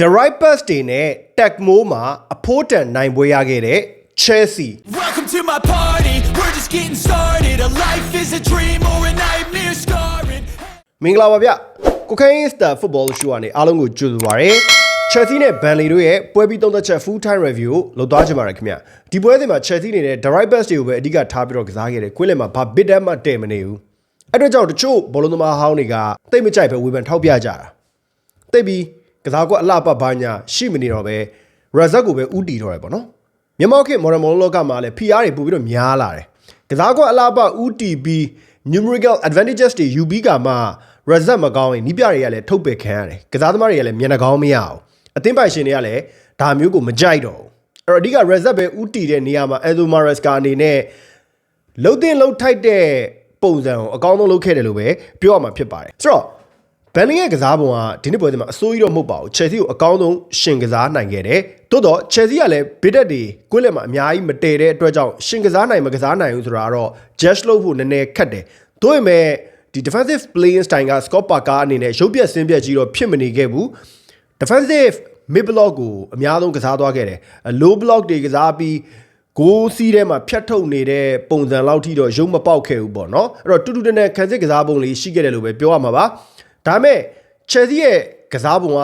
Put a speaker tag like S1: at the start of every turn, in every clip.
S1: The Right Pass တွေနဲ့ Tecmo မှာအဖိုးတန်နိုင်ပွဲရခဲ့တဲ့ Chelsea
S2: Welcome to my party. We're just getting started. A life is a dream or a nightmare scarring.
S1: မင်္ဂလာပါဗျကိုခိုင်း Star Football Show ကနေအားလုံးကိုကြိုဆိုပါရစေ Chelsea နဲ့ Burnley တို့ရဲ့ပွဲပြီးသုံးသက်ချက် full time review ကိုလုပ်သွားကြပါရခင်ဗျဒီပွဲစဉ်မှာ Chelsea အနေနဲ့ The Right Pass တွေကိုပဲအဓိကထားပြီးတော့ကစားခဲ့တယ်ကွင်းလယ်မှာဘာ bid မှတည့်မနေဘူးအဲ့တော့ကြောင့်တချို့ဘောလုံးသမားဟောင်းတွေကတိတ်မကြိုက်ပဲဝေဖန်ထောက်ပြကြတာတိတ်ပြီး ကစားကွက်အလှပဘာညာရှိမနေတော့ပဲ result ကိုပဲဥတီတော့တယ်ပေါ့နော်မြန်မာခေတ် modern မော်လောကမှာလည်း PR တွေပို့ပြီးတော့များလာတယ်ကစားကွက်အလှပဥတီပြီး numerical advantages တွေယူပြီးကမှ result မကောင်းရင်နီးပြတွေကလည်းထုတ်ပယ်ခံရတယ်ကစားသမားတွေကလည်းမျက်နှာကောင်းမရအောင်အသင်းပိုင်ရှင်တွေကလည်းဒါမျိုးကိုမကြိုက်တော့ဘူးအဲ့တော့အဓိက result ပဲဥတီတဲ့နေရာမှာ Enzo Maresca အနေနဲ့လှုပ်တင်လှုပ်ထိုက်တဲ့ပုံစံကိုအကောင်းဆုံးလုပ်ခဲ့တယ်လို့ပဲပြောရမှာဖြစ်ပါတယ်ဆိုတော့ ဘန်လင်းရဲ့ကစားပုံကဒီနေ့ပွဲစဉ်မှာအစိုးရတော့မဟုတ်ပါဘူးချယ်ဆီကိုအကောင်းဆုံးရှင်ကစားနိုင်ခဲ့တယ်သို့တော့ချယ်ဆီကလည်းဘစ်ဒက်တွေကွင်းလယ်မှာအများကြီးမတည်တဲ့အတွက်ကြောင့်ရှင်ကစားနိုင်မကစားနိုင်ဘူးဆိုတာကတော့ just လုပ်ဖို့နည်းနည်းခက်တယ်သို့ပေမဲ့ဒီ defensive playing style က Scott Parker အနေနဲ့ရုပ်ပြက်ဆင်းပြက်ကြီးတော့ဖြစ်မနေခဲ့ဘူး defensive mid block ကိုအများဆုံးကစားသွားခဲ့တယ် low block တွေကစားပြီးဂိုးစီးထဲမှာဖြတ်ထုတ်နေတဲ့ပုံစံလောက်ထိတော့ရုံမပေါက်ခဲ့ဘူးပေါ့နော်အဲ့တော့တူတူတနဲ့ခံစစ်ကစားပုံလေးရှိခဲ့တယ်လို့ပဲပြောရမှာပါ ဒါပေမဲ့ Chelsea ရဲ့ကစားပုံက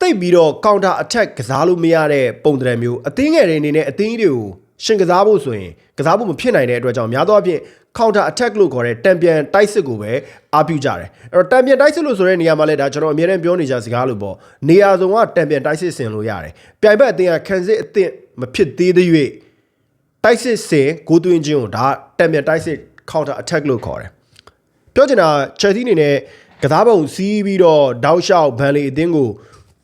S1: တိတ်ပြီးတော့ counter attack ကစားလို့မရတဲ့ပုံစံမျိုးအသင်းငယ်တွေအနေနဲ့အသင်းကြီးတွေကိုရှင်ကစားဖို့ဆိုရင်ကစားဖို့မဖြစ်နိုင်တဲ့အတွက်ကြောင့်များသောအားဖြင့် counter attack လို့ခေါ်တဲ့တံပြန်တိုက်စစ်ကိုပဲအားပြုကြတယ်အဲ့တော့တံပြန်တိုက်စစ်လို့ဆိုတဲ့နေရာမှာလည်းဒါကျွန်တော်အများနဲ့ပြောနေကြစကားလို့ပေါ့နေရာစုံကတံပြန်တိုက်စစ်ဆင်လို့ရတယ်ပြိုင်ဘက်အသင်းကခံစစ်အသင့်မဖြစ်သေးသေး၍တိုက်စစ်ဆင်ဂိုးသွင်းခြင်းကိုဒါတံပြန်တိုက်စစ် counter attack လို့ခေါ်တယ်ပြောချင်တာ Chelsea အနေနဲ့ ကစားပုံစီးပြီးတော့တောက်လျှောက်ဘန်လီအသင်းကို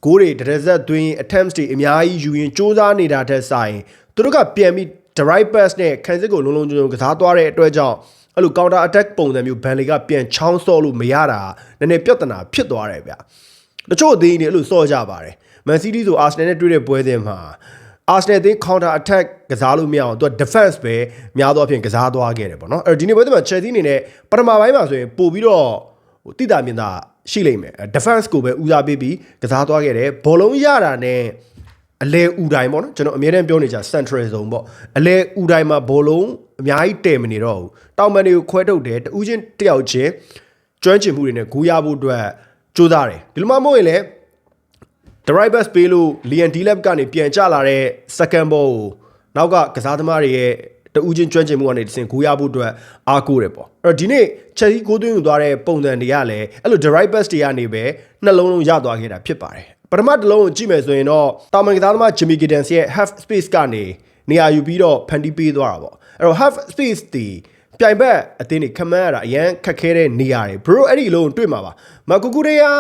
S1: ဂိုးတွေတရဇက်သွင်း attempts တွေအများကြီးယူရင်စူးစမ်းနေတာတဲ့ဆိုင်သူတို့ကပြန်ပြီး the right pass နဲ့ခံစစ်ကိုလုံးလုံးကျုံကျုံကစားသွားတဲ့အတွက်ကြောင့်အဲ့လို counter attack ပုံစံမျိုးဘန်လီကပြန်ချောင်းဆော့လို့မရတာနည်းနည်းပြဿနာဖြစ်သွားတယ်ဗျတချို့အသင်းတွေအဲ့လိုဆော့ကြပါတယ် Man City ဆို Arsenal နဲ့တွေ့တဲ့ပွဲစဉ်မှာ Arsenal အသင်း counter attack ကစားလို့မရအောင်သူက defense ပဲများသောအားဖြင့်ကစားသွားခဲ့တယ်ပေါ့နော်အဲ့တော့ဒီနေ့ပွဲစဉ်မှာ Chelsea အနေနဲ့ပထမပိုင်းမှာဆိုရင်ပို့ပြီးတော့ ဟိုတိတာမြင်တာရှိလိမ့်မယ် defense ကိုပဲဦးစားပေးပြီးကစားသွားခဲ့တယ်ဘောလုံးရတာနဲ့အလဲဥတိုင်းပေါ့နော်ကျွန်တော်အမြဲတမ်းပြောနေကြ central zone ပေါ့အလဲဥတိုင်းမှာဘောလုံးအများကြီးတည်မနေတော့ဘူးတောင်ပန်တွေကိုခွဲထုတ်တယ်တူးချင်းတယောက်ချင်းကျွမ်းကျင်မှုတွေနဲ့ဂူးရဖို့အတွက်ကြိုးစားတယ်ဒီလိုမှမဟုတ်ရင်လည်း the right back ပေးလို့ Liam Delap ကနေပြန်ကျလာတဲ့ second ball ကိုနောက်ကကစားသမားတွေရဲ့ တူးချင်းကျွမ်းကျင်မှုကနေတစင်ဂူးရဖို့အတွက်အားကိုးတယ်ပေါ့အဲ့တော့ဒီနေ့ Chelsea ကိုသွင်းယူသွားတဲ့ပုံစံတွေကလည်းအဲ့လို the right back တွေကနေပဲနှလုံးလုံးရသွားခဲ့တာဖြစ်ပါတယ်ပထမတစ်လုံးကိုကြည့်မယ်ဆိုရင်တော့တာမန်ကစားသမား Jimmy Giddens ရဲ့ half space ကနေနေရာယူပြီးတော့ဖန်တီးပေးသွားတာပေါ့အဲ့တော့ half space တီပြိုင်ဘက်အသင်းတွေခမန်းရတာအရန်ခက်ခဲတဲ့နေရာတွေဘရိုအဲ့ဒီလုံးတွေ့မှာပါမကူကူရေယာ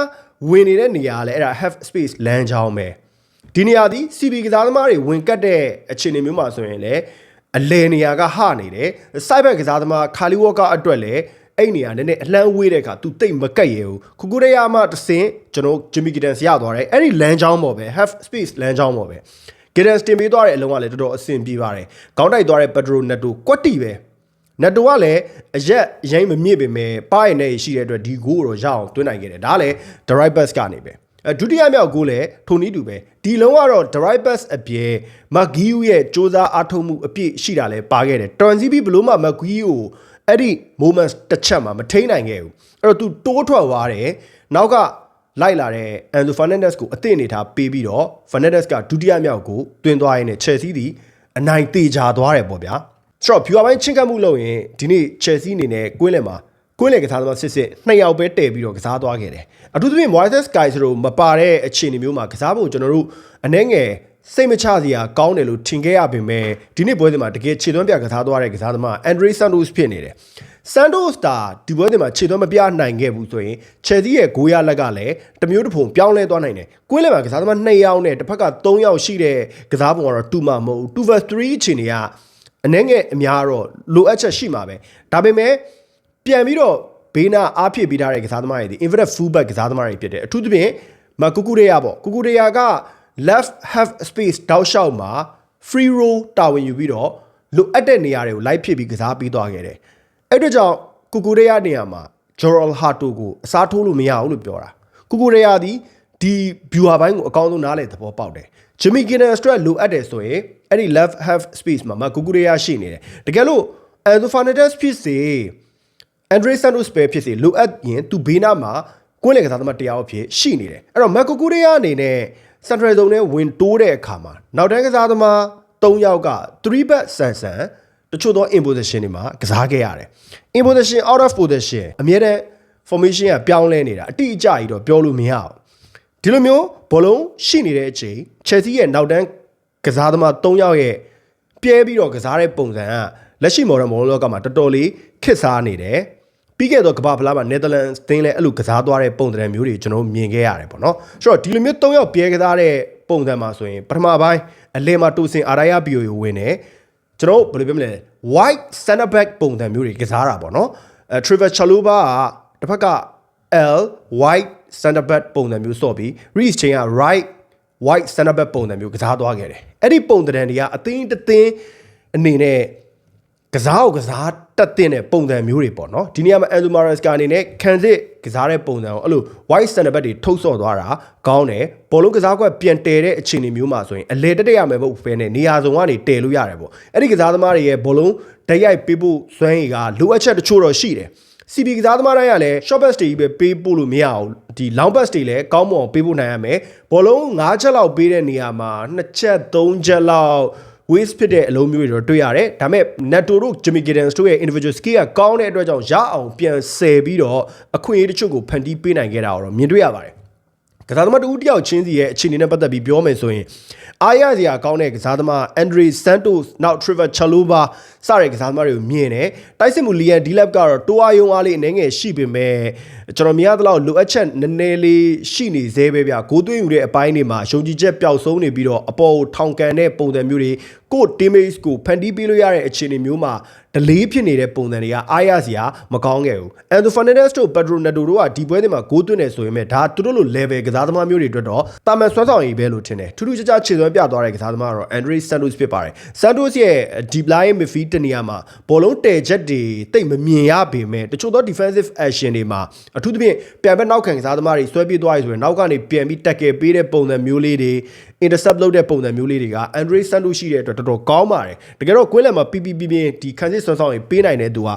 S1: ဝင်နေတဲ့နေရာကလည်းအဲ့ဒါ half space လမ်းကြောင်းပဲဒီနေရာဒီ CB ကစားသမားတွေဝင်ကတ်တဲ့အခြေအနေမျိုးမှာဆိုရင်လည်း အလဲနေရာကဟနေတယ်စိုက်ဘက်ကစားသမားခါလီဝေါကာအတွက်လည်းအဲ့နေရာနည်းနည်းအလန်းဝေးတဲ့အခါ तू တိတ်မကတ်ရဘူးကူကူရေယာမှတဆင်ကျွန်တော်ဂျင်မီဂီတန်စရသွားတယ်အဲ့ဒီလမ်းကြောင်းပေါ်ပဲ half space လမ်းကြောင်းပေါ်ပဲဂီတန်စတင်ပေးသွားတဲ့အလုံးကလည်းတော်တော်အဆင်ပြေပါတယ်ခေါင်းတိုက်သွားတဲ့ပက်ဒရိုနက်တိုကွက်တီပဲနက်တိုကလည်းအရက်ရိုင်းမမြင့်ပေမဲ့ပါရင်နဲ့ရှိတဲ့အတွက်ဒီဂိုးကိုတော့ရအောင်တွင်းနိုင်ခဲ့တယ်ဒါလည်း the right pass ကနေပဲအဲ ဒုတိယမြောက်ဂိုးလည်းထိုနီးတူပဲဒီလုံးကတော့ the right pass အပြင်မဂီယူရဲ့စ조사အားထုတ်မှုအပြည့်ရှိတာလည်းပါခဲ့တယ်တွန်စီဘီဘလို့မှမဂီယူကိုအဲ့ဒီ moment တစ်ချက်မှမထိန်နိုင်ခဲ့ဘူးအဲ့တော့ तू တိုးထွက်သွားတယ်နောက်ကလိုက်လာတဲ့ Enzo Fernandez ကိုအသင့်အနေထားပေးပြီးတော့ Fernandez ကဒုတိယမြောက်ကိုတွင်သွားရင်းနဲ့ Chelsea သည်အနိုင်တေချာသွားတယ်ပေါ့ဗျာဆိုတော့ viewer ပိုင်းချင်းကပ်မှုလုပ်ရင်ဒီနေ့ Chelsea အနေနဲ့ကွင်းလယ်မှာ ကွင်းလယ်ကစားသမားစစ်စစ်နှစ်ယောက်ပဲတည်ပြီးတော့ကစားသွားခဲ့တယ်အထူးသဖြင့် Moises Sky ဆိုတော့မပါတဲ့အခြေအနေမျိုးမှာကစားဖို့ကျွန်တော်တို့အနှဲငယ်စိတ်မချစရာကောင်းတယ်လို့ထင်ခဲ့ရပေမဲ့ဒီနေ့ပွဲစဉ်မှာတကယ်ခြေသွမ်းပြကစားသွားတဲ့ကစားသမား Andre Santos ဖြစ်နေတယ် Santos တာဒီပွဲစဉ်မှာခြေသွမ်းမပြနိုင်ခဲ့ဘူးဆိုရင် Chelsea ရဲ့ဂိုးရလက်ကလည်းတမျိုးတစ်ဖုံပြောင်းလဲသွားနိုင်တယ်ကွင်းလယ်မှာကစားသမား2ယောက်နဲ့တစ်ဖက်က3ယောက်ရှိတဲ့ကစားပုံကတော့2မှမဟုတ်ဘူး 2 vs 3အခြေအနေကအနှဲငယ်အများတော့လိုအပ်ချက်ရှိမှာပဲဒါပေမဲ့ ပြန်ပြီးတော့ဘေးနာအားဖြစ်ပြီးထားတဲ့ကစားသမားတွေဒီ inverted fullback ကစားသမားတွေဖြစ်တယ်အထူးသဖြင့်မကူကူရေယာပေါ့ကူကူရေယာက left half space တောက်လျှောက်မှာ free roll တာဝန်ယူပြီးတော့လိုအပ်တဲ့နေရာတွေကိုလိုက်ဖြစ်ပြီးကစားပေးသွားခဲ့တယ်အဲ့အတွက်ကြောင့်ကူကူရေယာနေရာမှာ Joral Hato ကိုအစားထိုးလို့မရဘူးလို့ပြောတာကူကူရေယာဒီဒီဒီ viewer ဘိုင်းကိုအကောင်းဆုံးနားလည်သဘောပေါက်တယ် Jimmy Giddens အတွက်လိုအပ်တယ်ဆိုရင်အဲ့ဒီ left half space မှာမကူကူရီယာရှိနေတယ်တကယ်လို့ Enzo Fernandez ဖြစ်စေ Andre Santos ပဲဖြစ်စေလိုအပ်ရင်သူဘေးနားမှာကွင်းလေကစားသမားတရားအဖြစ်ရှိနေတယ်အဲ့တော့ Marco Correa အနေနဲ့ Central Zone နဲ့ဝင်တိုးတဲ့အခါမှာနောက်တန်းကစားသမား3ယောက်က3 back ဆန်ဆန်တချို့သော in position တွေမှာကစားခဲ့ရတယ် in position out of position အမြဲတမ်း formation ကပြောင်းလဲနေတာအတိအကျကြီးတော့ပြောလို့မရအောင်ဒီလိုမျိုးဘောလုံးရှိနေတဲ့အချိန် Chelsea ရဲ့နောက်တန်းကစားသမား3ယောက်ရဲ့ပြဲပြီးတော့ကစားတဲ့ပုံစံက လက်ရှိ modern ဘောလုံးလောကမှာတော်တော်လေးခစ်စားနေတယ်ပြီးခဲ့တော့ကမ္ဘာဖလားမှာ Netherlands တင်းလဲအဲ့လိုကစားသွားတဲ့ပုံစံမျိုးတွေကျွန်တော်တို့မြင်ခဲ့ရတယ်ပေါ့နော်ဆိုတော့ဒီလိုမျိုး၃ယောက်ပြဲကစားတဲ့ပုံစံမှာဆိုရင်ပထမပိုင်းအလဲမှာတူစင်အာရာယဘီယိုကိုဝင်တယ်ကျွန်တော်တို့ဘယ်လိုပြောမလဲ white center back ပုံစံမျိုးတွေကစားတာပေါ့နော်အဲ Trevor Chalobah ကတစ်ဖက်က L white center back ပုံစံမျိုးစော့ပြီး Reece Chain က right white center back ပုံစံမျိုးကစားသွားခဲ့တယ်အဲ့ဒီပုံစံတွေက အသင်းတစ်သင်းအနေနဲ့ ကစားကိုကစားတက်တဲ့ပုံစံမျိုးတွေပေါ့နော်ဒီနေရာမှာ Enzo Maresca အနေနဲ့ခံစစ်ကစားတဲ့ပုံစံကိုအဲ့လို white center back တွေထုတ်ဆော့သွားတာကောင်းတယ်ဘောလုံးကစားကွက်ပြန်တည်တဲ့အခြေအနေမျိုးမှာဆိုရင်အလေတက်တက်ရမယ်မဟုတ်ဘဲနဲ့နေရာစုံကနေတည်လို့ရတယ်ပေါ့အဲ့ဒီကစားသမားတွေရဲ့ဘောလုံးဓာတ်ရိုက်ပေးဖို့စွမ်းရည်ကလိုအပ်ချက်တချို့တော့ရှိတယ် CB ကစားသမားတိုင်းကလည်း short pass တွေကြီးပဲပေးပို့လို့မရအောင်ဒီ long pass တွေလည်းကောင်းမွန်ပေးဖို့နိုင်ရမယ်ဘောလုံး၅ချက်လောက်ပေးတဲ့နေရာမှာ2ချက်3ချက်လောက် waste ဖြစ်တဲ့အလုံးမျိုးတွေတော့တွေ့ရတယ်ဒါပေမဲ့ Nato တို့ Jimmy Giddens တို့ရဲ့ individual skill ကကောင်းတဲ့အတွက်ကြောင့်ရအောင်ပြန်ဆယ်ပြီးတော့အခွင့်အရေးတချို့ကိုဖန်တီးပေးနိုင်ခဲ့တာတော့မြင်တွေ့ရပါတယ်ကစားသမားတူတယောက်ချင်းစီရဲ့အခြေအနေနဲ့ပတ်သက်ပြီးပြောမယ်ဆိုရင် အားရစရာကောင်းတဲ့ကစားသမား Andre Santos နောက် Trevor Chalobah စတဲ့ကစားသမားတွေကိုမြင်တယ်တိုက်စစ်မှု Liam Delap ကတော့တိုးအားယုံအားလေးအနေငယ်ရှိပေမဲ့ကျွန်တော်မြင်ရသလောက်လိုအပ်ချက်နည်းနည်းလေးရှိနေသေးပဲဗျာဂိုးသွင်းယူတဲ့အပိုင်းတွေမှာယုံကြည်ချက်ပျောက်ဆုံးနေပြီးတော့အပေါ်ကိုထောင်ကန်တဲ့ပုံစံမျိုးတွေကို teammates ကိုဖန်တီးပေးလို့ရတဲ့အခြေအနေမျိုးမှာ delay ဖြစ်နေတဲ့ပုံစံတွေကအားရစရာမကောင်းခဲ့ဘူး။ Anthony Fernandez တို့ Pedro Neto တို့ကဒီပွဲတွေမှာဂိုးသွင်းနေဆိုရင်မဲ့ဒါသူတို့လို level ကစားသမားမျိုးတွေအတွက်တော့တာမန်ဆွမ်းဆောင်ရည်ပဲလို့ထင်တယ်။ထူးထူးခြားခြားခြေစွမ်းပြသွားတဲ့ကစားသမားကတော့ Andre Santos ဖြစ်ပါတယ်။ Santos ရဲ့ deep line midfield တနေရာမှာဘောလုံးတည်ချက်တွေတိတ်မမြင်ရပေမဲ့တချို့သော defensive action တွေမှာအထူးသဖြင့်ပြန်ဘက်နောက်ခံကစားသမားတွေဆွဲပြေးသွားရဆိုရင်နောက်ကနေပြန်ပြီး tackle ပေးတဲ့ပုံစံမျိုးလေးတွေ intercept လုပ်တဲ့ပုံစံမျိုးလေးတွေက Andre Santos ရှိတဲ့အတွက်တော်တော်ကောင်းပါတယ်။တကယ်တော့ကွင်းလယ်မှာပြပြပြပြဒီခံစစ်ဆွမ်းဆောင်ရည်ပေးနိုင်တဲ့သူက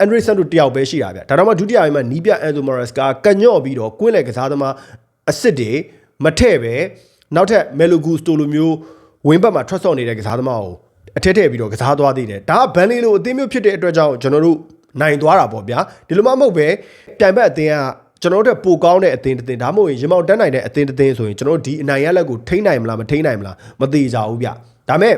S1: အန်ဒရီဆန်တို့တယောက်ပဲရှိတာဗျဒါတော့မှဒုတိယပိုင်းမှာနီးပြအန်ဇိုမာရက်စ်ကကညော့ပြီးတော့ကွင်းလေကစားသမားအစ်စ်တွေမထည့်ပဲနောက်ထပ်မယ်လိုဂူစတိုလိုမျိုးဝင်းဘက်မှာထွက်ဆော့နေတဲ့ကစားသမားကိုအထက်ထည့်ပြီးတော့ကစားသွားသေးတယ်ဒါကဘန်လီလိုအသင်းမျိုးဖြစ်တဲ့အတွက်ကြောင့်ကျွန်တော်တို့နိုင်သွားတာပေါ့ဗျာဒီလိုမှမဟုတ်ပဲပြိုင်ဘက်အသင်းကကျွန်တော်တို့ပိုကောင်းတဲ့အသင်းတစ်သင်းဒါမှမဟုတ်ရင်ရင်မောင်တက်နိုင်တဲ့အသင်းတစ်သင်းဆိုရင်ကျွန်တော်တို့ဒီအနိုင်ရလက်ကိုထိန်းနိုင်မလားမထိန်းနိုင်မလားမသိကြဘူးဗျဒါမဲ့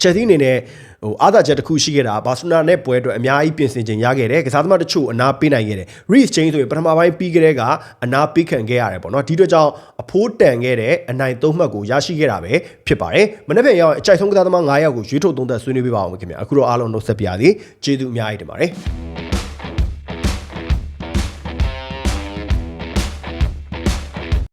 S1: ချက်သီးအနေနဲ့ဟိုအားသာချက်တစ်ခုရှိခဲ့တာဘာစီလိုနာနဲ့ပွဲအတွက်အများကြီးပြင်ဆင်ခြင်းရခဲ့တယ်ကစားသမားတချို့အနာပေးနိုင်ခဲ့တယ် Reece James ဆိုရင်ပထမပိုင်းပြီးကြတဲ့ကအနာပေးခံခဲ့ရတယ်ပေါ့နော်ဒီအတွက်ကြောင့်အဖိုးတန်ခဲ့တဲ့အနိုင်သုံးမှတ်ကိုရရှိခဲ့တာပဲဖြစ်ပါတယ်မနေ့ပြန်ရောက်အကြိုက်ဆုံးကစားသမား9ယောက်ကိုရွေးထုတ်သုံးသက်ဆွေးနွေးပေးပါအောင်ခင်ဗျာအခုတော့အားလုံးနှုတ်ဆက်ပြရသည်ကျေးဇူးအများကြီးတင်ပါတယ်